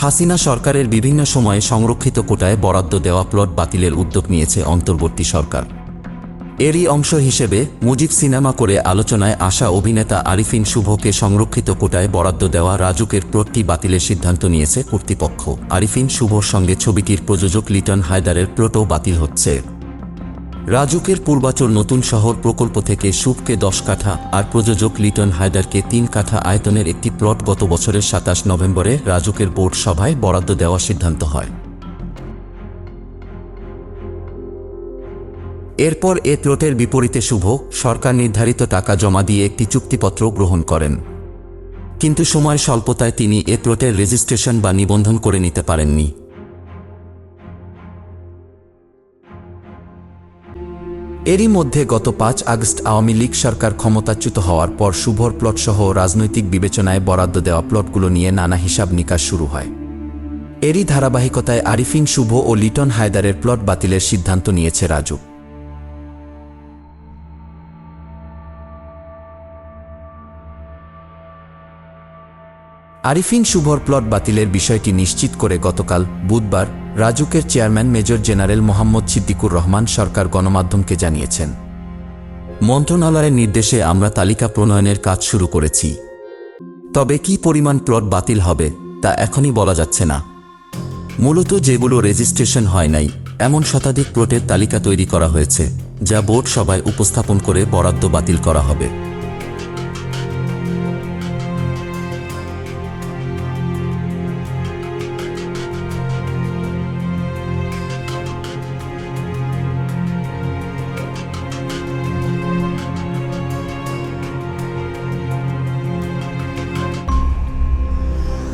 হাসিনা সরকারের বিভিন্ন সময়ে সংরক্ষিত কোটায় বরাদ্দ দেওয়া প্লট বাতিলের উদ্যোগ নিয়েছে অন্তর্বর্তী সরকার। এরই অংশ হিসেবে মুজিব সিনেমা করে আলোচনায় আসা অভিনেতা আরিফিন শুভকে সংরক্ষিত কোটায় বরাদ্দ দেওয়া রাজুকের প্লটটি বাতিলের সিদ্ধান্ত নিয়েছে কর্তৃপক্ষ। আরিফিন শুভর সঙ্গে ছবিটির প্রযোজক লিটন হায়দারের প্লটও বাতিল হচ্ছে। রাজুকের পূর্বাচল নতুন শহর প্রকল্প থেকে শুভকে দশ কাঠা আর প্রযোজক লিটন হায়দারকে তিন কাঠা আয়তনের একটি প্লট গত বছরের সাতাশ নভেম্বরে রাজুকের বোর্ড সভায় বরাদ্দ দেওয়ার সিদ্ধান্ত হয়। এরপর এ প্লটের বিপরীতে শুভ, সরকার নির্ধারিত টাকা জমা দিয়ে একটি চুক্তিপত্র গ্রহণ করেন। কিন্তু সময় স্বল্পতায় তিনি এ প্লটের রেজিস্ট্রেশন বা নিবন্ধন করে নিতে পারেননি। এরই মধ্যে গত পাঁচ আগস্ট আওয়ামী লীগ সরকার ক্ষমতাচ্যুত হওয়ার পর শুভর প্লটসহ রাজনৈতিক বিবেচনায় বরাদ্দ দেওয়া প্লটগুলো নিয়ে নানা হিসাব নিকাশ শুরু হয়। এরই ধারাবাহিকতায় আরিফিন শুভ ও লিটন হায়দারের প্লট বাতিলের সিদ্ধান্ত নিয়েছে রাজু। আরিফিন শুভর প্লট বাতিলের বিষয়টি নিশ্চিত করে গতকাল বুধবার রাজুকের chairman major general Mohammad Siddiqur Rahman Sarkar গণমাধ্যমকে জানিয়েছেন, মন্ত্রণালয়ের নির্দেশে আমরা তালিকা প্রণয়নের কাজ শুরু করেছি। তবে কি পরিমাণ প্লট বাতিল হবে, তা এখনই বলা যাচ্ছে না। মূলত যেগুলো রেজিস্ট্রেশন হয় নাই, এমন শতাধিক প্লটের তালিকা তৈরি করা হয়েছে, যা বোর্ড সভায় উপস্থাপন করে বরাদ্দ বাতিল করা হবে।